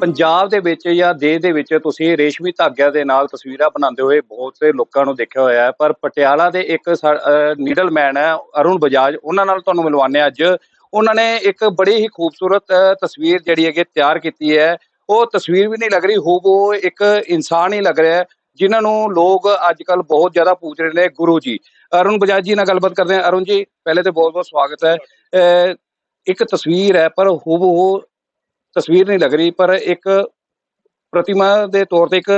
ਪੰਜਾਬ ਦੇ ਵਿੱਚ ਜਾਂ ਦੇਸ਼ ਦੇ ਵਿੱਚ ਤੁਸੀਂ ਰੇਸ਼ਮੀ ਧਾਗਿਆਂ ਦੇ ਨਾਲ ਤਸਵੀਰਾਂ ਬਣਾਉਂਦੇ ਹੋਏ ਬਹੁਤ ਸੇ ਲੋਕਾਂ ਨੂੰ ਦੇਖਿਆ ਹੋਇਆ ਹੈ, ਪਰ ਪਟਿਆਲਾ ਦੇ ਇੱਕ ਨੀਡਲਮੈਨ ਹੈ ਅਰੁਣ ਬਜਾਜ, ਉਹਨਾਂ ਨਾਲ ਤੁਹਾਨੂੰ ਮਿਲਵਾਉਂਦੇ ਹਾਂ ਅੱਜ। ਉਹਨਾਂ ਨੇ ਇੱਕ ਬੜੀ ਹੀ ਖੂਬਸੂਰਤ ਤਸਵੀਰ ਜਿਹੜੀ ਹੈਗੀ ਤਿਆਰ ਕੀਤੀ ਹੈ। ਉਹ ਤਸਵੀਰ ਵੀ ਨਹੀਂ ਲੱਗ ਰਹੀ, ਹੂਬਹੂ ਇੱਕ ਇਨਸਾਨ ਹੀ ਲੱਗ ਰਿਹਾ ਹੈ, ਜਿਨ੍ਹਾਂ ਨੂੰ ਲੋਕ ਅੱਜ ਕੱਲ ਬਹੁਤ ਜ਼ਿਆਦਾ ਪੁੱਛ ਰਹੇ ਨੇ ਗੁਰੂ ਜੀ। ਅਰੁਣ ਬਜਾਜ ਜੀ ਨਾਲ ਗੱਲਬਾਤ ਕਰਦੇ ਹਾਂ। ਅਰੁਣ ਜੀ, ਪਹਿਲੇ ਤੇ ਬਹੁਤ ਬਹੁਤ ਸਵਾਗਤ ਹੈ। ਇੱਕ ਤਸਵੀਰ ਹੈ, ਪਰ ਹੂਬਹੂ ਤਸਵੀਰ ਨਹੀਂ ਲੱਗ ਰਹੀ, ਪਰ ਇੱਕ ਪ੍ਰਤਿਮਾ ਦੇ ਤੌਰ ਤੇ ਇੱਕ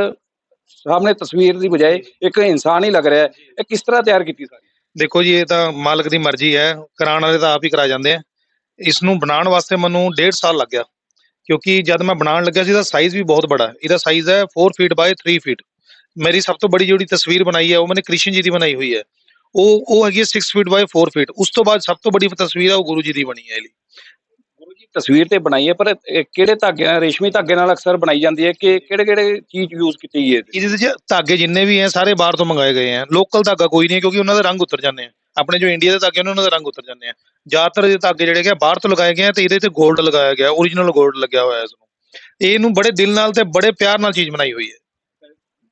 ਸਾਹਮਣੇ ਤਸਵੀਰ ਦੀ ਬਜਾਏ ਇੱਕ ਇਨਸਾਨ ਹੀ ਲੱਗ ਰਿਹਾ ਹੈ। ਇਹ ਕਿਸ ਤਰ੍ਹਾਂ ਤਿਆਰ ਕੀਤੀ ਸਾਰੀ? ਦੇਖੋ ਜੀ, ਇਹ ਤਾਂ ਮਾਲਕ ਦੀ ਮਰਜ਼ੀ ਹੈ, ਕਰਾਉਣ ਵਾਲੇ ਤਾਂ ਆਪ ਹੀ ਕਰਾ ਜਾਂਦੇ ਆ। ਇਸ ਨੂੰ ਬਣਾਉਣ ਵਾਸਤੇ ਮੈਨੂੰ 1.5 ਸਾਲ ਲੱਗ ਗਿਆ, ਕਿਉਂਕਿ ਜਦ ਮੈਂ ਬਣਾਉਣ ਲੱਗਿਆ ਸੀ ਇਹਦਾ ਸਾਈਜ਼ ਵੀ ਬਹੁਤ ਬੜਾ ਹੈ। ਇਹਦਾ ਸਾਈਜ਼ ਹੈ 4 ਫੀਟ ਬਾਈ 3 ਫੀਟ ਮੇਰੀ ਸਭ ਤੋਂ ਬੜੀ ਜਿਹੜੀ ਤਸਵੀਰ ਬਣਾਈ ਹੈ, ਉਹ ਮੈंने ਕ੍ਰਿਸ਼ਨ ਜੀ ਦੀ ਬਣਾਈ ਹੋਈ ਹੈ। ਉਹ ਉਹ ਹੈਗੀ 6 ਫੀਟ ਬਾਈ 4 ਫੀਟ ਉਸ ਤੋਂ ਬਾਅਦ ਸਭ ਤੋਂ ਬੜੀ ਤਸਵੀਰ ਹੈ, ਉਹ ਗੁਰੂ ਜੀ ਦੀ ਬਣੀ ਹੈ ਇਹ ਲਈ ਤਸਵੀਰ ਤੇ ਬਣਾਈ ਹੈ ਪਰ ਕਿਹੜੇ ਧਾਗੇ ਨਾਲ ਰੇਸ਼ਮੀ ਧਾਗੇ ਨਾਲ ਅਕਸਰ ਬਣਾਈ ਜਾਂਦੀ ਹੈ ਕਿ ਕਿਹੜੇ ਕਿਹੜੇ ਚੀਜ਼ ਯੂਜ਼ ਕੀਤੀ ਗਈ ਹੈ ਇਹਦੇ ਵਿੱਚ? ਧਾਗੇ ਜਿੰਨੇ ਵੀ ਹੈ ਸਾਰੇ ਬਾਹਰ ਤੋਂ ਮੰਗਾਏ ਗਏ ਆ ਲੋਕਲ ਧਾਗਾ ਕੋਈ ਨਹੀਂ ਹੈ ਕਿਉਂਕਿ ਉਹਨਾਂ ਦੇ ਰੰਗ ਉਤਰ ਜਾਂਦੇ ਆ। ਆਪਣੇ ਜੋ ਇੰਡੀਆ ਦੇ ਧਾਗੇ ਨੇ ਉਹਨਾਂ ਦੇ ਰੰਗ ਉਤਰ ਜਾਂਦੇ ਆ। ਜ਼ਿਆਦਾਤਰ ਇਹ ਧਾਗੇ ਜਿਹੜੇ ਕਿ ਬਾਹਰ ਤੋਂ ਲਗਾਏ ਗਏ ਆ ਤੇ ਇਹਦੇ ਤੇ 골ਡ ਲਗਾਇਆ ਗਿਆ ਓਰੀਜਨਲ 골ਡ ਲੱਗਿਆ ਹੋਇਆ ਇਸ ਨੂੰ। ਇਹਨੂੰ ਬੜੇ ਦਿਲ ਨਾਲ ਤੇ ਬੜੇ ਪਿਆਰ ਨਾਲ ਚੀਜ਼ ਬਣਾਈ ਹੋਈ ਹੈ।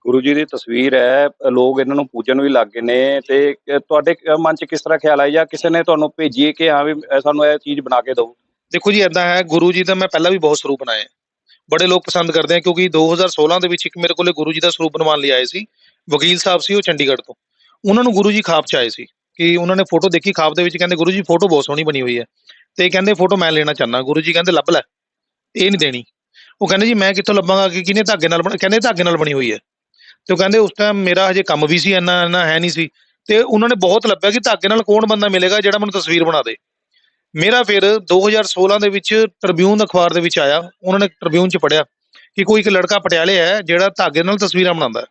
ਗੁਰੂ ਜੀ ਦੀ ਤਸਵੀਰ ਹੈ ਲੋਕ ਇਹਨਾਂ ਨੂੰ ਪੂਜਣ ਵੀ ਲੱਗ ਗਏ ਨੇ ਤੇ ਤੁਹਾਡੇ ਮਨ 'ਚ ਕਿਸ ਤਰ੍ਹਾਂ ਖਿਆਲ ਆਇਆ ਜਾਂ ਕਿਸੇ ਨੇ ਤੁਹਾਨੂੰ ਭੇਜੀ ਕਿ ਹਾਂ ਵੀ ਸਾਨੂੰ ਇਹ ਚੀਜ਼ ਬਣਾ ਕੇ ਦਿਓ? ਦੇਖੋ ਜੀ ਐਦਾਂ ਹੈ, ਗੁਰੂ ਜੀ ਦਾ ਮੈਂ ਪਹਿਲਾਂ ਵੀ ਬਹੁਤ ਸਰੂਪ ਬਣਾਏ ਬੜੇ ਲੋਕ ਪਸੰਦ ਕਰਦੇ ਆ, ਕਿਉਂਕਿ 2016 ਦੇ ਵਿੱਚ ਇੱਕ ਮੇਰੇ ਕੋਲੇ ਗੁਰੂ ਜੀ ਦਾ ਸਰੂਪ ਬਣਵਾਉਣ ਲਈ ਆਏ ਸੀ, ਵਕੀਲ ਸਾਹਿਬ ਸੀ ਉਹ ਚੰਡੀਗੜ੍ਹ ਤੋਂ। ਉਹਨਾਂ ਨੂੰ ਗੁਰੂ ਜੀ ਖਾਬ ਚ ਆਏ ਸੀ ਕਿ ਉਹਨਾਂ ਨੇ ਫੋਟੋ ਦੇਖੀ ਖਾਬ ਦੇ ਵਿੱਚ ਕਹਿੰਦੇ, ਗੁਰੂ ਜੀ, ਫੋਟੋ ਬਹੁਤ ਸੋਹਣੀ ਬਣੀ ਹੋਈ ਹੈ। ਤੇ ਕਹਿੰਦੇ, ਫੋਟੋ ਮੈਂ ਲੈਣਾ ਚਾਹੁੰਦਾ। ਗੁਰੂ ਜੀ ਕਹਿੰਦੇ, ਲੱਭ ਲੈ। ਇਹ ਨਹੀਂ ਦੇਣੀ। ਉਹ ਕਹਿੰਦੇ, ਜੀ, ਮੈਂ ਕਿੱਥੋਂ ਲੱਭਾਂਗਾ ਕਿ ਕਿਹਨੇ ਧਾਗੇ ਨਾਲ ਬਣ ਕਹਿੰਦੇ ਧਾਗੇ ਨਾਲ ਬਣੀ ਹੋਈ ਹੈ। ਤੇ ਉਹ ਕਹਿੰਦੇ, ਉਸ ਟਾਈਮ ਮੇਰਾ ਹਜੇ ਕੰਮ ਵੀ ਸੀ ਇੰਨਾ ਇੰਨਾ ਹੈ ਨਹੀਂ ਸੀ। ਤੇ ਉਹਨਾਂ ਨੇ ਬਹੁਤ ਲੱਭਿਆ ਕਿ ਧਾਗੇ ਨਾਲ ਕੌਣ ਬੰਦਾ ਮਿਲੇਗਾ ਜਿਹੜਾ ਮੈਨੂੰ ਤਸਵੀਰ ਬਣਾ ਦੇ। ਮੇਰਾ ਫਿਰ 2016 ਦੇ ਵਿੱਚ ਟ੍ਰਿਬਿਊਨ ਅਖਬਾਰ ਦੇ ਵਿੱਚ ਆਇਆ। ਉਹਨਾਂ ਨੇ ਟ੍ਰਿਬਿਊਨ 'ਚ ਪੜਿਆ ਕਿ ਕੋਈ ਇੱਕ ਲੜਕਾ ਪਟਿਆਲੇ ਹੈ ਜਿਹੜਾ ਧਾਗੇ ਨਾਲ ਤਸਵੀਰਾਂ ਬਣਾਉਂਦਾ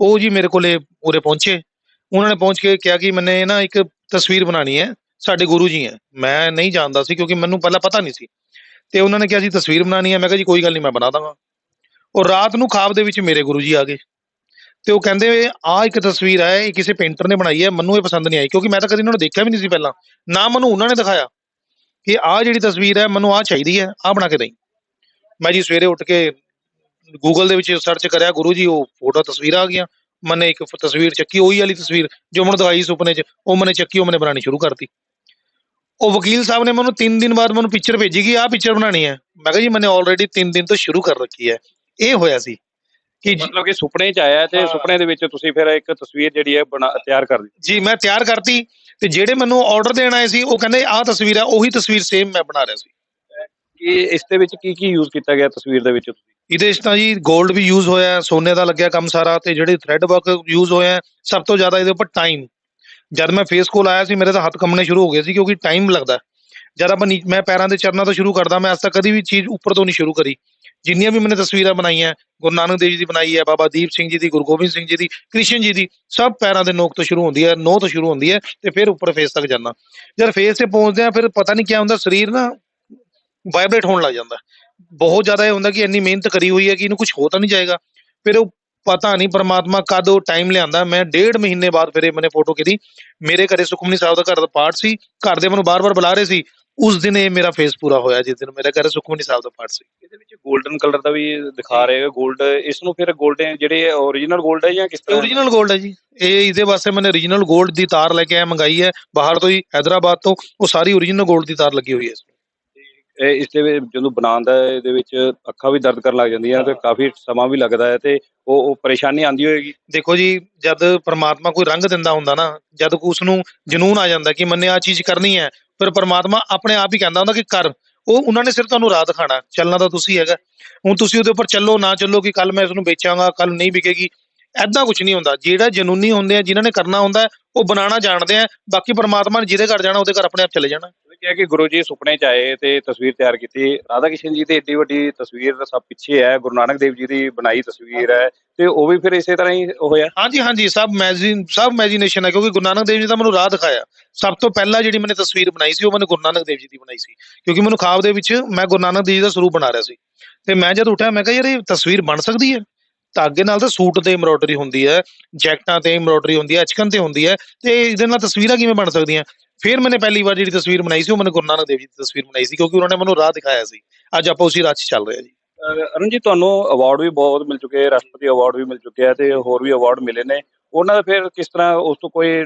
ਉਹ ਜੀ ਮੇਰੇ ਕੋਲੇ ਉਰੇ ਪਹੁੰਚੇ। ਉਹਨਾਂ ਨੇ ਪਹੁੰਚ ਕੇ ਕਿਹਾ ਕਿ ਮੈਨੇ ਨਾ ਇੱਕ ਤਸਵੀਰ ਬਣਾਣੀ ਹੈ। ਸਾਡੇ ਗੁਰੂ ਜੀ ਹੈ। ਮੈਂ ਨਹੀਂ ਜਾਣਦਾ ਸੀ ਕਿਉਂਕਿ ਮੈਨੂੰ ਪਹਿਲਾਂ ਪਤਾ ਨਹੀਂ ਸੀ। ਤੇ ਉਹਨਾਂ ਨੇ ਕਿਹਾ ਸੀ ਤਸਵੀਰ ਬਣਾਣੀ ਹੈ। ਮੈਂ ਕਿਹਾ ਜੀ ਕੋਈ ਗੱਲ ਨਹੀਂ, ਮੈਂ ਬਣਾ ਦਾਂਗਾ ਉਹ ਰਾਤ ਨੂੰ ਖਾਬ ਦੇ ਵਿੱਚ ਮੇਰੇ ਗੁਰੂ ਜੀ ਆ ਗਏ। ਤੇ ਉਹ ਕਹਿੰਦੇ ਆ ਇੱਕ ਤਸਵੀਰ ਹੈ, ਇਹ ਕਿਸੇ ਪੇਂਟਰ ਨੇ ਬਣਾਈ ਹੈ। ਮੈਨੂੰ ਇਹ ਪਸੰਦ ਨਹੀਂ ਆਈ ਕਿਉਂਕਿ ਮੈਂ ਤਾਂ ਕਦੀ ਇਹਨਾਂ ਨੂੰ ਦੇਖਿਆ ਵੀ ਨਹੀਂ ਸੀ ਪਹਿਲਾਂ। ਨਾ ਮੈਨੂੰ ਉਹਨਾਂ ਨੇ ਦਿਖਾਇਆ। ਕਿ ਆਹ ਜਿਹੜੀ ਤਸਵੀਰ ਹੈ ਮੈਨੂੰ ਆਹ ਚਾਹੀਦੀ ਹੈ ਆਹ ਬਣਾ ਕੇ ਦੇਈ। ਮੈਂ ਜੀ ਸਵੇਰੇ ਉੱਠ ਕੇ ਗੂਗਲ ਦੇ ਵਿੱਚ ਸਰਚ ਕਰਿਆ ਗੁਰੂ ਜੀ ਉਹ ਫੋਟੋ ਤਸਵੀਰ ਆ ਗਈਆਂ। ਮੈਨੇ ਇੱਕ ਤਸਵੀਰ ਚੱਕੀ ਉਹੀ ਵਾਲੀ ਤਸਵੀਰ ਜੋ ਮੈਨੂੰ ਦਿਖਾਈ ਸੁਪਨੇ 'ਚ ਉਹ ਮੈਨੇ ਚੱਕੀ ਉਹ ਮੈਨੇ ਬਣਾਉਣੀ ਸ਼ੁਰੂ ਕਰਤੀ। ਉਹ ਵਕੀਲ ਸਾਹਿਬ ਨੇ ਮੈਨੂੰ 3 ਦਿਨ ਬਾਅਦ ਮੈਨੂੰ ਪਿਕਚਰ ਭੇਜੀ ਕਿ ਆਹ ਪਿਕਚਰ ਬਣਾਣੀ ਹੈ। ਮੈਂ ਕਿਹਾ ਜੀ ਮੈਨੇ ਆਲਰੇਡੀ 3 ਦਿਨ ਤੋਂ ਸ਼ੁਰੂ ਕਰ ਰੱਖੀ ਹੈ। ਇਹ ਹੋਇਆ ਸੀ ਕਿ ਮਤਲਬ ਕਿ ਸੁਪਨੇ 'ਚ ਆਇਆ ਤੇ। ਸੁਪਨੇ ਦੇ ਵਿੱਚ ਤੁਸੀਂ ਫਿਰ ਇੱਕ ਤਸਵੀਰ ਜਿਹੜੀ ਹੈ ਬਣਾ ਤਿਆਰ ਕਰ ਦਿੱਤੀ। ਜੀ ਮੈਂ ਤਿਆਰ ਕਰਤੀ। ਤੇ ਜਿਹੜੇ ਮੈਨੂੰ ਆਰਡਰ ਦੇਣ ਆਏ ਸੀ ਉਹ ਕਹਿੰਦੇ ਆਹ ਤਸਵੀਰ ਹੈ ਉਹੀ ਤਸਵੀਰ ਸੇਮ ਮੈਂ ਬਣਾ ਰਿਹਾ ਸੀ। ਕਿ ਇਸ ਦੇ ਵਿੱਚ ਕੀ ਕੀ ਯੂਜ਼ ਕੀਤਾ ਗਿਆ ਤਸਵੀਰ ਦੇ ਵਿੱਚ? ਇਹਦੇ 'ਚ ਤਾਂ ਜੀ 골ਡ ਵੀ ਯੂਜ਼ ਹੋਇਆ ਹੈ, ਸੋਨੇ ਦਾ ਲੱਗਿਆ ਕੰਮ ਸਾਰਾ ਤੇ ਜਿਹੜੇ ਥ੍ਰੈਡ ਵਰਕ ਯੂਜ਼ ਹੋਇਆ ਸਭ ਤੋਂ ਜ਼ਿਆਦਾ ਇਹਦੇ ਉੱਪਰ ਟਾਈਮ ਜਦ ਮੈਂ ਫੇਸ ਕੋਲ ਆਇਆ ਸੀ ਮੇਰੇ ਤਾਂ ਹੱਥ ਕੰਮਣੇ ਸ਼ੁਰੂ ਹੋ ਗਏ ਸੀ ਕਿਉਂਕਿ ਟਾਈਮ ਲੱਗਦਾ। ਜਦ ਆਪਾਂ ਮੈਂ ਪੈਰਾਂ ਦੇ ਚਰਨਾਂ ਤੋਂ ਸ਼ੁਰੂ ਕਰਦਾ ਮੈਂ ਅੱਜ ਤੱਕ ਕਦੀ ਵੀ ਚੀਜ਼ ਉੱਪਰ ਤੋਂ ਨਹੀਂ ਸ਼ੁਰੂ ਕਰੀ। ਜਿੰਨੀਆਂ ਵੀ ਮੈंने ਤਸਵੀਰਾਂ ਬਣਾਈਆਂ, ਗੁਰੂ ਨਾਨਕ ਦੇਵ ਜੀ ਦੀ ਬਣਾਈ ਹੈ, ਬਾਬਾ ਦੀਪ ਸਿੰਘ ਜੀ ਦੀ, ਗੁਰੂ ਗੋਬਿੰਦ ਸਿੰਘ ਜੀ ਦੀ, ਕ੍ਰਿਸ਼ਨ ਜੀ ਦੀ, ਸਭ ਪੈਰਾਂ ਦੇ ਨੋਕ ਤੋਂ ਸ਼ੁਰੂ ਹੁੰਦੀ ਹੈ, ਨੋਹ ਤੋਂ ਸ਼ੁਰੂ ਹੁੰਦੀ ਹੈ ਤੇ ਫਿਰ ਉੱਪਰ ਫੇਸ ਤੱਕ ਜਾਂਦਾ। ਜਦ ਫੇਸ ਤੇ ਪਹੁੰਚਦੇ ਆ ਫਿਰ ਪਤਾ ਨਹੀਂ ਕੀ ਹੁੰਦਾ, ਸਰੀਰ ਨਾ ਵਾਈਬ੍ਰੇਟ ਹੋਣ ਲੱਗ ਜਾਂਦਾ। ਬਹੁਤ ਜ਼ਿਆਦਾ ਇਹ ਹੁੰਦਾ ਕਿ ਇੰਨੀ ਮਿਹਨਤ ਕਰੀ ਹੋਈ ਹੈ ਕਿ ਇਹਨੂੰ ਕੁਝ ਹੋ ਤਾਂ ਨਹੀਂ ਜਾਏਗਾ। ਫਿਰ ਉਹ ਪਤਾ ਨਹੀਂ ਪਰਮਾਤਮਾ ਕਦ ਟਾਈਮ ਲਿਆਂਦਾ। ਮੈਂ ਡੇਢ ਮਹੀਨੇ ਬਾਅਦ ਫਿਰ ਇਹ ਮੈਨੇ ਫੋਟੋ ਕੀਤੀ ਮੇਰੇ ਘਰੇ ਸੁਖਮਨੀ ਸਾਹਿਬ ਦਾ ਘਰ ਦਾ ਪਾਠ ਸੀ। ਘਰ ਦੇ ਮੈਨੂੰ ਬਾਰ-ਬਾਰ ਬੁਲਾ ਰਹੇ ਸੀ। ਉਸ ਦਿਨ ਇਹ ਮੇਰਾ ਫੇਸ ਪੂਰਾ ਹੋਇਆ ਜਿਸ ਦਿਨ ਮੇਰਾ ਘਰ ਸੁਖਮਨੀ ਸਾਹਿਬ ਦਾ ਪਾਠ ਸੀ। ਇਹਦੇ ਵਿੱਚ 골ਡਨ ਕਲਰ ਦਾ ਵੀ ਦਿਖਾ ਰਹੇ 골ਡ ਇਸ ਨੂੰ ਫਿਰ 골ਡ ਜਿਹੜੇ origignal 골ਡ ਹੈ ਜਾਂ ਕਿਸ ਤਰ੍ਹਾਂ? Origignal 골ਡ ਹੈ ਜੀ। ਇਹ ਇਹਦੇ ਵਾਸਤੇ ਮੈਨੇ origignal 골ਡ ਦੀ ਤਾਰ ਲੈ ਕੇ ਆ ਮੰਗਾਈ ਹੈ। ਬਾਹਰ ਤੋਂ ਹੀ ਹైదరాబాద్ ਤੋਂ ਉਹ ਸਾਰੀ origignal 골ਡ ਦੀ ਤਾਰ ਲੱਗੀ ਹੋਈ ਹੈ। ਇਹ ਇਸ ਦੇ ਜਦੋਂ ਬਣਾਉਂਦਾ ਇਹਦੇ ਵਿੱਚ ਅੱਖਾਂ ਵੀ ਦਰਦ ਕਰਨ ਲੱਗ ਜਾਂਦੀਆਂ ਤੇ ਕਾਫੀ ਸਮਾਂ ਵੀ ਲੱਗਦਾ ਹੈ ਤੇ ਉਹ ਉਹ ਪਰੇਸ਼ਾਨੀ ਆਂਦੀ ਹੋਏਗੀ। ਦੇਖੋ ਜੀ ਜਦ ਪਰਮਾਤਮਾ ਕੋਈ ਰੰਗ ਦਿੰਦਾ ਹੁੰਦਾ ਨਾ ਜਦ ਕੋ ਉਸ ਨੂੰ ਜਨੂਨ ਆ ਜਾਂਦਾ ਕਿ ਮੰਨੇ ਆ ਚੀਜ਼ ਕਰਨੀ ਹੈ ਫਿਰ ਪ੍ਰਮਾਤਮਾ ਆਪਣੇ ਆਪ ਹੀ ਕਹਿੰਦਾ ਹੁੰਦਾ ਕਿ ਕਰ। ਉਹ, ਉਹਨਾਂ ਨੇ ਸਿਰਫ ਤੁਹਾਨੂੰ ਰਾਹ ਦਿਖਾਣਾ ਚੱਲਣਾ ਤਾਂ ਤੁਸੀਂ ਹੈਗਾ। ਹੁਣ ਤੁਸੀਂ ਉਹਦੇ ਉੱਪਰ ਚੱਲੋ, ਨਾ ਚੱਲੋ ਕਿ ਕੱਲ ਮੈਂ ਇਸ ਨੂੰ ਵੇਚਾਂਗਾ ਕੱਲ ਨਹੀਂ ਵਿਕੇਗੀ। ਐਦਾਂ ਕੁਝ ਨਹੀਂ ਹੁੰਦਾ। ਜਿਹੜਾ ਜਨੂਨੀ ਹੁੰਦੇ ਆ, ਜਿਨ੍ਹਾਂ ਨੇ ਕਰਨਾ ਹੁੰਦਾ, ਉਹ ਬਣਾਉਣਾ ਜਾਣਦੇ ਆ। ਬਾਕੀ ਪਰਮਾਤਮਾ ਨੇ ਜਿਹਦੇ ਘਰ ਜਾਣਾ, ਉਹਦੇ ਘਰ ਆਪਣੇ ਆਪ ਚਲੇ ਜਾਣਾ। ਕਿਹਾ ਕਿ ਗੁਰੂ ਜੀ ਸੁਪਨੇ ਚ ਆਏ ਤੇ ਤਸਵੀਰ ਤਿਆਰ ਕੀਤੀ। ਰਾਧਾ ਕ੍ਰਿਸ਼ਨ ਜੀ ਦੀ ਏਡੀ ਵੱਡੀ ਤਸਵੀਰ ਸਭ ਪਿੱਛੇ ਹੈ। ਗੁਰੂ ਨਾਨਕ ਦੇਵ ਜੀ ਦੀ ਬਣਾਈ ਤਸਵੀਰ ਹੈ। ਤੇ ਉਹ ਵੀ ਫਿਰ ਇਸੇ ਤਰ੍ਹਾਂ ਹੀ ਹੋਇਆ। ਹਾਂਜੀ ਹਾਂਜੀ, ਸਭ ਮੈਜ਼ਿਨ ਸਭ ਇਮੇਜਿਨੇਸ਼ਨ ਹੈ ਕਿਉਂਕਿ ਗੁਰੂ ਨਾਨਕ ਦੇਵ ਜੀ ਦਾ ਮੈਨੂੰ ਰਾਹ ਦਿਖਾਇਆ। ਸਭ ਤੋਂ ਪਹਿਲਾਂ ਜਿਹੜੀ ਮੈंने ਤਸਵੀਰ ਬਣਾਈ ਸੀ, ਉਹ ਮੈंने ਗੁਰੂ ਨਾਨਕ ਦੇਵ ਜੀ ਦੀ ਬਣਾਈ ਸੀ। ਕਿਉਂਕਿ ਮੈਨੂੰ ਖਾਬ ਦੇ ਵਿੱਚ ਮੈਂ ਗੁਰੂ ਨਾਨਕ ਦੇਵ ਜੀ ਦਾ ਸਰੂਪ ਬਣਾ ਰਿਹਾ ਸੀ। ਤੇ ਮੈਂ ਜਦ ਉੱਠਿਆ, ਮੈਂ ਕਿਹਾ ਯਾਰ ਇਹ ਤਸਵੀਰ ਬਣ ਸਕਦੀ ਹੈ? ਧਾਗੇ ਨਾਲ ਤਾਂ ਸੂਟ ਤੇ ਐਮਬ੍ਰੋਇਡਰੀ ਹੁੰਦੀ ਹੈ, ਜੈਕਟਾਂ ਤੇ ਐਮਬ੍ਰੋਇਡਰੀ ਹੁੰਦੀ ਹੈ, ਅਚਕਨ ਤੇ ਹੁੰਦੀ ਹੈ। ਤੇ ਇਹਦੇ ਨਾਲ ਤਸਵੀਰਾਂ ਕਿਵੇਂ ਬਣ ਸਕਦੀਆਂ? ਫਿਰ ਮੈंने ਪਹਿਲੀ ਵਾਰ ਜਿਹੜੀ ਤਸਵੀਰ ਬਣਾਈ ਸੀ ਉਹ ਮੈंने ਗੁਰੂ ਨਾਨਕ ਦੇਵ ਜੀ ਦੀ ਤਸਵੀਰ ਬਣਾਈ ਸੀ ਕਿਉਂਕਿ ਉਹਨਾਂ ਨੇ ਮੈਨੂੰ ਰਾਹ ਦਿਖਾਇਆ ਸੀ। ਅੱਜ ਆਪਾਂ ਉਸੇ ਰਾਹ 'ਚ ਚੱਲ ਰਹੇ ਹਾਂ ਜੀ। ਅਰੁਣ ਜੀ ਤੁਹਾਨੂੰ ਅਵਾਰਡ ਵੀ ਬਹੁਤ ਮਿਲ ਚੁੱਕੇ ਰਾਸ਼ਟਰਪਤੀ ਅਵਾਰਡ ਵੀ ਮਿਲ ਚੁੱਕਿਆ ਤੇ ਹੋਰ ਵੀ ਅਵਾਰਡ ਮਿਲੇ ਨੇ। ਉਹਨਾਂ ਦਾ ਫਿਰ ਕਿਸ ਤਰ੍ਹਾਂ ਉਸ ਤੋਂ ਕੋਈ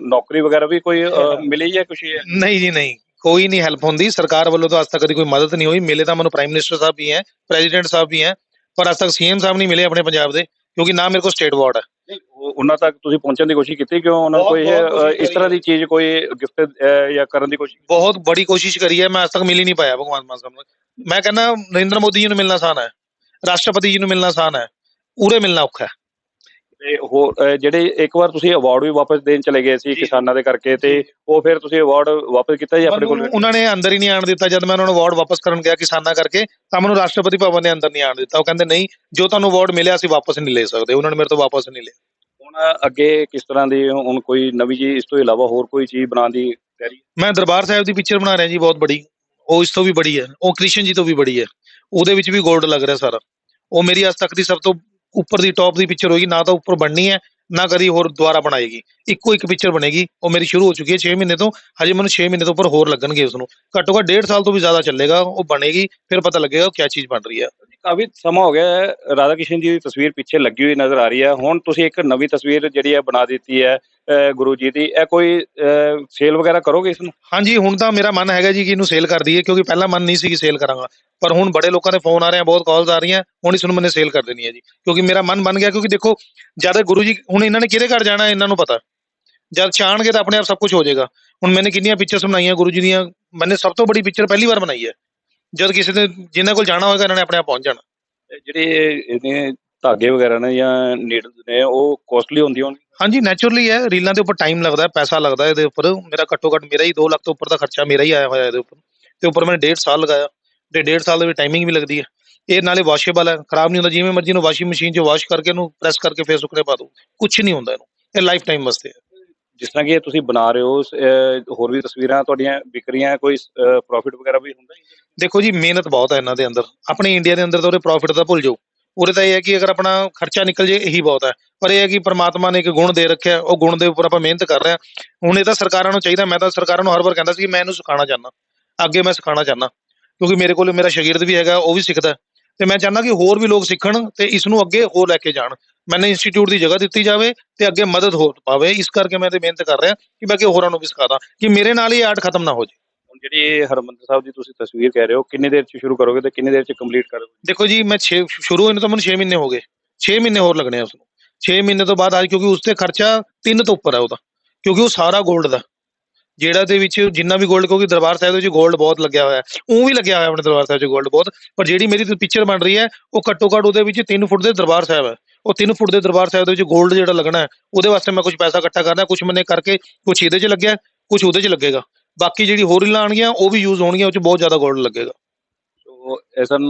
ਨੌਕਰੀ ਵਗੈਰਾ ਵੀ ਕੋਈ ਮਿਲੀ ਜਾਂ ਹੈ ਨਹੀਂ ਜੀ ਨਹੀਂ। ਕੋਈ ਨਹੀਂ ਹੈਲਪ ਹੁੰਦੀ। ਸਰਕਾਰ ਵੱਲੋਂ ਤਾਂ ਅੱਜ ਤੱਕ ਕਦੀ ਕੋਈ ਮਦਦ ਨਹੀਂ ਹੋਈ। ਮਿਲੇ ਤਾਂ ਮੈਨੂੰ ਪ੍ਰਾਈਮ ਮਿਨਿਸਟਰ ਸਾਹਿਬ ਵੀ ਹੈ ਪ੍ਰੈਜ਼ੀਡੈਂਟ ਸਾਹਿਬ ਵੀ ਹੈ ਪਰ ਅੱਜ ਤੱਕ ਸੀਐਮ ਸਾਹਿਬ ਨਹੀਂ ਮਿਲੇ ਆਪਣੇ ਪੰਜਾਬ ਦੇ ਕਿਉਂਕਿ ਨਾ ਮੇਰੇ ਕੋਲ ਸਟੇਟ ਅਵਾਰਡ ਹੈ। ਉਹਨਾਂ ਤੱਕ ਤੁਸੀਂ ਪਹੁੰਚਣ ਦੀ ਕੋਸ਼ਿਸ਼ ਕੀਤੀ ਕਿਉਂ? ਉਹਨਾਂ ਕੋਈ ਇਸ ਤਰ੍ਹਾਂ ਦੀ ਚੀਜ਼ ਕੋਈ ਗਿਫਟ ਜਾਂ ਕਰਨ ਦੀ ਕੋਸ਼ਿਸ਼ ਬਹੁਤ ਬੜੀ ਕੋਸ਼ਿਸ਼ ਕਰੀ ਹੈ ਮੈਂ ਅੱਜ ਤੱਕ ਮਿਲ ਹੀ ਨਹੀਂ ਪਾਇਆ ਭਗਵਾਨ ਮਾਨ ਸਾਹਿਬ ਨੂੰ। ਮੈਂ ਕਹਿੰਦਾ ਨਰਿੰਦਰ ਮੋਦੀ ਜੀ ਨੂੰ ਮਿਲਣਾ ਆਸਾਨ ਹੈ ਰਾਸ਼ਟਰਪਤੀ ਜੀ ਨੂੰ ਮਿਲਣਾ ਆਸਾਨ ਹੈ ਉਰੇ ਮਿਲਣਾ ਔਖਾ ਹੈ। ਤੇ ਹੋਰ ਜਿਹੜੇ ਇੱਕ ਵਾਰ ਤੁਸੀਂ ਅਵਾਰਡ ਵੀ ਵਾਪਸ ਦੇਣ ਚਲੇ ਗਏ ਸੀ ਜੀ। ਕਿਸਾਨਾਂ ਦੇ ਕਰਕੇ ਤੇ ਉਹ ਫਿਰ ਤੁਸੀਂ ਅਵਾਰਡ ਵਾਪਸ ਕੀਤਾ ਜੀ ਆਪਣੇ ਕੋਲ? ਉਹਨਾਂ ਨੇ ਅੰਦਰ ਹੀ ਨਹੀਂ ਆਣ ਦਿੱਤਾ। ਜਦ ਮੈਂ ਉਹਨਾਂ ਨੂੰ ਅਵਾਰਡ ਵਾਪਸ ਕਰਨ ਗਿਆ ਕਿਸਾਨਾਂ ਕਰਕੇ ਤਾਂ ਮੈਨੂੰ ਰਾਸ਼ਟਰਪਤੀ ਭਵਨ ਦੇ ਅੰਦਰ ਨਹੀਂ ਆਣ ਦਿੱਤਾ। ਉਹ ਕਹਿੰਦੇ ਨਹੀਂ ਜੋ ਤੁਹਾਨੂੰ ਅਵਾਰਡ ਮਿਲਿਆ ਅਸੀਂ ਵਾਪਸ ਨਹੀਂ ਲੈ ਸਕਦੇ। ਉਹਨਾਂ ਨੇ ਮੇਰੇ ਤੋਂ ਵਾਪਸ ਨਹੀਂ ਲਿਆ। ਹੁਣ ਅੱਗੇ ਕਿਸ ਤਰ੍ਹਾਂ ਦੀ ਹੁਣ ਕੋਈ ਨਵੀਂ ਚੀਜ਼ ਇਸ ਤੋਂ ਇਲਾਵਾ ਹੋਰ ਕੋਈ ਚੀਜ਼ ਬਣਾਉਣ ਦੀ ਤਿਆਰੀ? ਮੈਂ ਦਰਬਾਰ ਸਾਹਿਬ ਦੀ ਪਿਕਚਰ ਬਣਾ ਰਿਹਾ ਜੀ ਬਹੁਤ ਬੜੀ। ਉਹ ਇਸ ਤੋਂ ਵੀ ਬੜੀ ਹੈ। ਉਹ ਕ੍ਰਿਸ਼ਨ ਜੀ ਤੋਂ ਵੀ ਬੜੀ ਹੈ। ਉਹਦੇ ਵਿੱਚ ਵੀ 골ਡ ਲੱਗ ਰਿਹਾ ਸਾਰਾ। ਉਹ ਮੇਰੀ ਅੱਜ ਤੱਕ ਦੀ ਸਭ ਤੋਂ ਉੱਪਰ ਦੀ ਟੌਪ ਦੀ ਪਿਕਚਰ ਹੋਏਗੀ, ਨਾ ਤਾਂ ਉੱਪਰ ਬਣਨੀ ਹੈ, ਨਾ ਕਦੀ ਹੋਰ ਦੁਬਾਰਾ ਬਣਾਏਗੀ। ਇੱਕੋ ਇੱਕ ਪਿਕਚਰ ਬਣੇਗੀ, ਉਹ ਮੇਰੀ ਸ਼ੁਰੂ ਹੋ ਚੁੱਕੀ ਹੈ 6 ਮਹੀਨੇ ਤੋਂ, ਹਜੇ ਮੈਨੂੰ 6 ਮਹੀਨੇ ਤੋਂ ਉੱਪਰ ਹੋਰ ਲੱਗਣਗੇ ਉਸ ਨੂੰ ਘੱਟੋ ਘੱਟ 1.5 ਸਾਲ ਤੋਂ ਵੀ ਜ਼ਿਆਦਾ ਚੱਲੇਗਾ, ਉਹ ਬਣੇਗੀ, ਫਿਰ ਪਤਾ ਲੱਗੇਗਾ ਉਹ ਕੀ ਚੀਜ਼ ਬਣ ਰਹੀ ਹੈ। ਕਾਫੀ ਸਮਾਂ ਹੋ ਗਿਆ ਰਾਧਾ ਕ੍ਰਿਸ਼ਨ ਜੀ ਦੀ ਤਸਵੀਰ ਪਿੱਛੇ ਲੱਗੀ ਹੋਈ ਨਜ਼ਰ ਆ ਰਹੀ ਹੈ। ਹੁਣ ਤੁਸੀਂ ਇੱਕ ਨਵੀਂ ਤਸਵੀਰ ਜਿਹੜੀ ਹੈ ਬਣਾ ਦਿੱਤੀ ਹੈ ਗੁਰੂ ਜੀ ਦੀ। ਇਹ ਕੋਈ ਸੇਲ ਵਗੈਰਾ ਕਰੋਗੇ ਇਸ ਨੂੰ? ਹਾਂਜੀ, ਹੁਣ ਤਾਂ ਮੇਰਾ ਮਨ ਹੈਗਾ ਜੀ ਕਿ ਇਹਨੂੰ ਸੇਲ ਕਰ ਦਈਏ, ਕਿਉਂਕਿ ਪਹਿਲਾਂ ਮਨ ਨਹੀਂ ਸੀ ਕਿ ਸੇਲ ਕਰਾਂਗਾ। ਪਰ ਹੁਣ ਬੜੇ ਲੋਕਾਂ ਦੇ ਫੋਨ ਆ ਰਹੇ ਆ, ਬਹੁਤ ਕਾਲਸ ਆ ਰਹੀਆਂ। ਹੁਣ ਇਸ ਨੂੰ ਮੈਨੇ ਸੇਲ ਕਰ ਦੇਣੀ ਹੈ ਜੀ। ਕਿਉਂਕਿ ਮੇਰਾ ਮਨ ਬਣ ਗਿਆ, ਕਿਉਂਕਿ ਦੇਖੋ, ਜਦ ਗੁਰੂ ਜੀ, ਹੁਣ ਇਹਨਾਂ ਨੇ ਕਿਹਦੇ ਘਰ ਜਾਣਾ, ਇਹਨਾਂ ਨੂੰ ਪਤਾ। ਜਦ ਚਾਹਣਗੇ ਤਾਂ ਆਪਣੇ ਆਪ ਸਭ ਕੁਝ ਹੋ ਜਾਏਗਾ। ਹੁਣ ਮੈਨੇ ਕਿੰਨੀਆਂ ਪਿਕਚਰਸ ਬਣਾਈਆਂ ਗੁਰੂ ਜੀ ਦੀਆਂ। ਮੈਨੇ ਸਭ ਤੋਂ ਬੜੀ ਪਿਕਚਰ ਪਹਿਲੀ ਵਾਰ ਬਣਾਈ ਹੈ। ਜਦ ਕਿਸੇ ਦੇ ਜਿਨ੍ਹਾਂ ਕੋਲ ਜਾਣਾ ਹੋਏਗਾ ਇਹਨਾਂ ਨੇ ਆਪਣੇ ਆਪ ਪਹੁੰਚ ਜਾਣਾ। ਜਿਹੜੇ ਇਹਨੇ ਧਾਗੇ ਵਗੈਰਾ ਨੇ ਜਾਂ ਨੀਡਲਸ ਨੇ ਉਹ ਕੋਸਟਲੀ ਹੁੰਦੀਆਂ ਹੋਣਗੀਆਂ? ਹਾਂਜੀ ਨੈਚੁਰਲੀ ਹੈ। ਰੀਲਾਂ ਦੇ ਉੱਪਰ ਟਾਈਮ ਲੱਗਦਾ ਹੈ ਪੈਸਾ ਲੱਗਦਾ ਹੈ ਇਹਦੇ ਉੱਪਰ। ਮੇਰਾ ਘੱਟੋ ਘੱਟ ਮੇਰਾ ਹੀ 2 ਲੱਖ ਤੋਂ ਉੱਪਰ ਦਾ ਖਰਚਾ ਮੇਰਾ ਹੀ ਆਇਆ ਹੋਇਆ ਇਹਦੇ ਉੱਪਰ। ਤੇ ਉੱਪਰ ਮੈਂ 1.5 ਸਾਲ ਲਗਾਇਆ। ਤੇ 1.5 ਸਾਲ ਦੇ ਵਿੱਚ ਟਾਈਮਿੰਗ ਵੀ ਲੱਗਦੀ ਹੈ। ਇਹ ਨਾਲੇ ਵਾਸ਼ੇਬਲ ਹੈ ਖਰਾਬ ਨਹੀਂ ਹੁੰਦਾ। ਜਿਵੇਂ ਮਰਜ਼ੀ ਨੂੰ ਵਾਸ਼ਿੰਗ ਮਸ਼ੀਨ 'ਚ ਵਾਸ਼ ਕਰਕੇ ਇਹਨੂੰ ਪ੍ਰੈਸ ਕਰਕੇ ਫੇਰ ਸੁੱਕਣੇ ਪਾ ਦੋ। ਕੁਝ ਨਹੀਂ ਹੁੰਦਾ ਇਹਨੂੰ। ਇਹ ਲਾਈਫ ਟਾਈਮ ਵਾਸਤੇ ਹੈ। ਜਿਸ ਤਰ੍ਹਾਂ ਕਿ ਤੁਸੀਂ ਬਣਾ ਰਹੇ ਹੋ ਹੋਰ ਵੀ ਤਸਵੀਰਾਂ ਤੁਹਾਡੀਆਂ ਵਿਕ ਕੋਈ ਪ੍ਰੋਫਿਟ ਵਗੈਰਾ ਵੀ ਹੁੰਦਾ ਹੈ ਦੇਖੋ ਜੀ, ਮਿਹਨਤ ਬਹੁਤ ਹੈ ਇਹਨਾਂ ਦੇ ਅੰਦਰ। ਆਪਣੇ ਇੰਡੀਆ ਦੇ ਅੰਦਰ ਤਾਂ ਉਹਦੇ ਪ੍ਰੋਫਿਟ ਦਾ ਭੁੱਲ ਜਾਓ। ਉਰੇ ਤਾਂ ਇਹ ਹੈ ਕਿ ਅਗਰ ਆਪਣਾ ਖਰਚਾ ਨਿਕਲ ਜੇ ਇਹੀ ਬਹੁਤ ਹੈ। ਪਰ ਇਹ ਹੈ ਕਿ ਪ੍ਰਮਾਤਮਾ ਨੇ ਇੱਕ ਗੁਣ ਦੇ ਰੱਖਿਆ, ਉਹ ਗੁਣ ਦੇ ਉੱਪਰ ਆਪਾਂ ਮਿਹਨਤ ਕਰ ਰਹੇ ਹਾਂ। ਹੁਣ ਇਹ ਤਾਂ ਸਰਕਾਰਾਂ ਨੂੰ ਚਾਹੀਦਾ, ਮੈਂ ਤਾਂ ਸਰਕਾਰਾਂ ਨੂੰ ਹਰ ਵਾਰ ਕਹਿੰਦਾ ਸੀ ਕਿ ਮੈਂ ਇਹਨੂੰ ਸਿਖਾਉਣਾ ਚਾਹੁੰਦਾ। ਅੱਗੇ ਮੈਂ ਸਿਖਾਉਣਾ ਚਾਹੁੰਦਾ। ਕਿਉਂਕਿ ਮੇਰੇ ਕੋਲ, ਮੇਰਾ ਸ਼ਾਗਿਰਦ ਵੀ ਹੈਗਾ, ਉਹ ਵੀ ਸਿੱਖਦਾ। ਤੇ ਮੈਂ ਚਾਹੁੰਦਾ ਕਿ ਹੋਰ ਵੀ ਲੋਕ ਸਿੱਖਣ ਤੇ ਇਸ ਨੂੰ ਅੱਗੇ ਹੋਰ ਲੈ ਕੇ ਜਾਣ। ਮੈਨੂੰ ਇੰਸਟੀਚਿਊਟ ਦੀ ਜਗ੍ਹਾ ਦਿੱਤੀ ਜਾਵੇ ਤੇ ਅੱਗੇ ਮਦਦ ਹੋ ਪਾਵੇ। ਇਸ ਕਰਕੇ ਮੈਂ ਤੇ ਮਿਹਨਤ ਕਰ ਰਿਹਾ ਕਿ ਮੈਂ ਕਿ ਹੋਰਾਂ ਨੂੰ ਵੀ ਸਿਖਾਦਾ ਕਿ ਮੇਰੇ ਨਾਲ ਹੀ ਆਰਟ ਖਤਮ ਨਾ ਹੋ ਜਾਏ। ਹੁਣ ਜਿਹੜੀ ਹਰਮੰਦਰ ਸਾਹਿਬ ਦੀ ਤੁਸੀਂ ਤਸਵੀਰ ਕਹਿ ਰਹੇ ਹੋ ਕਿੰਨੀ ਦੇਰ ਚ ਸ਼ੁਰੂ ਕਰੋਗੇ ਤੇ ਕਿੰਨੀ ਦੇਰ ਚ ਕੰਪਲੀਟ ਕਰੋਗੇ? ਦੇਖੋ ਜੀ ਮੈਂ 6 ਸ਼ੁਰੂ ਹੋਏ ਨੂੰ ਤਾਂ ਮੈਨੂੰ 6 ਮਹੀਨੇ ਹੋ ਗਏ। 6 ਮਹੀਨੇ ਹੋਰ ਲੱਗਣੇ ਆ ਉਸ ਨੂੰ 6 ਮਹੀਨੇ ਤੋਂ ਬਾਅਦ ਅੱਜ ਕਿਉਂਕਿ ਉਸ ਤੇ ਖਰਚਾ 3 ਤੋਂ ਉੱਪਰ ਹੈ ਉਹਦਾ। ਕਿਉਂਕਿ ਉਹ ਸਾਰਾ 골ਡ ਦਾ। ਜਿਹੜਾ ਦੇ ਵਿੱਚ ਜਿੰਨਾ ਵੀ 골ਡ ਕਿਉਂਕਿ ਦਰਬਾਰ ਸਾਹਿਬ ਦੇ ਵਿੱਚ 골ਡ ਬਹੁਤ ਲੱਗਿਆ ਹੋਇਆ ਹੈ। ਉਹ ਵੀ ਲੱਗਿਆ ਹੋਇਆ ਆਪਣੇ ਦਰਬਾਰ ਸਾਹਿਬ 'ਚ 골ਡ ਬਹੁਤ, ਪਰ ਜਿਹੜੀ ਮੇਰੀ ਪਿਕਚਰ ਬਣ ਰਹੀ ਹੈ, ਉਹ ਘੱਟੋ ਘੱਟ ਉਹਦੇ ਵਿੱਚ 3 ਫੁੱਟ ਦੇ ਦਰਬਾਰ ਸਾਹਿਬ ਹੈ। ਉਹ 3 ਫੁੱਟ ਦੇ ਦਰਬਾਰ ਸਾਹਿਬ ਦੇ ਵਿੱਚ 골ਡ ਜਿਹੜਾ ਲੱਗਣਾ ਉਹਦੇ ਵਾਸਤੇ ਮੈਂ ਕੁਝ ਪੈਸਾ ਇਕੱਠਾ ਕਰਨਾ ਕੁਝ ਮੈਨੇ ਕਰਕੇ ਕੁਝ ਇਹਦੇ 'ਚ ਲੱਗਿਆ ਕੁਝ ਉਹਦੇ 'ਚ ਲੱਗੇਗਾ। ਬਾਕੀ ਜਿਹੜੀ ਹੋਰ ਲਾਣਗੀਆਂ ਉਹ ਵੀ ਯੂਜ਼ ਹੋਣਗੀਆਂ, ਉਹ 'ਚ ਬਹੁਤ ਜ਼ਿਆਦਾ ਗੋਲਡ ਲੱਗੇਗਾ। ਐਸਨ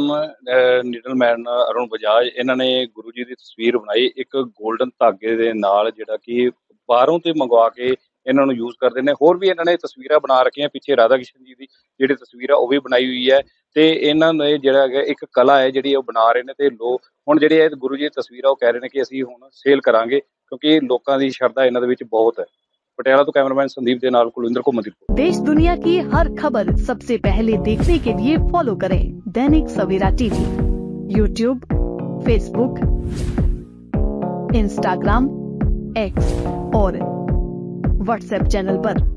ਨਿਡਲ ਮੈਨ, ਅਰੁਣ ਬਜਾਜ, ਇਹਨਾਂ ਨੇ ਗੁਰੂ ਜੀ ਦੀ ਤਸਵੀਰ ਬਣਾਈ ਇੱਕ ਗੋਲਡਨ ਧਾਗੇ ਦੇ ਨਾਲ, ਜਿਹੜਾ ਕਿ ਬਾਹਰੋਂ ਤੇ ਮੰਗਵਾ ਕੇ ਇਹਨਾਂ ਨੂੰ ਯੂਜ਼ ਕਰਦੇ ਨੇ ਹੋਰ ਵੀ ਇਹਨਾਂ ਨੇ ਤਸਵੀਰਾਂ ਬਣਾ ਰੱਖੀਆਂ ਪਿੱਛੇ ਰਾਧਾ ਕ੍ਰਿਸ਼ਨ ਜੀ ਦੀ ਜਿਹੜੀ ਤਸਵੀਰ ਆ ਉਹ ਵੀ ਬਣਾਈ ਹੋਈ ਹੈ ਤੇ ਇਹਨਾਂ ਨੇ ਜਿਹੜਾ ਹੈਗਾ ਇੱਕ ਕਲਾ ਹੈ ਜਿਹੜੀ ਉਹ ਬਣਾ ਰਹੇ ਨੇ ਤੇ ਲੋ ਹੁਣ ਜਿਹੜੇ ਇਹ ਗੁਰੂ ਜੀ ਦੀ ਤਸਵੀਰਾਂ ਉਹ ਕਹਿ ਰਹੇ ਨੇ ਕਿ ਅਸੀਂ ਹੁਣ ਸੇਲ ਕਰਾਂਗੇ ਕਿਉਂਕਿ ਲੋਕਾਂ ਦੀ ਸ਼ਰਧਾ ਇਹਨਾਂ ਦੇ ਵਿੱਚ ਬਹੁਤ ਹੈ ਪਟਿਆਲਾ ਤੋਂ ਕੈਮਰਾਮੈਨ ਸੰਦੀਪ ਦੇ ਨਾਲ ਕੁਲਵਿੰਦਰ ਘੁੰਮਣ ਦੀ ਰਿਪੋਰਟ देश दुनिया की हर खबर सबसे पहले देखने के लिए फॉलो करें Dainik Savera TV YouTube Facebook Instagram X और व्हाट्सएप चैनल पर।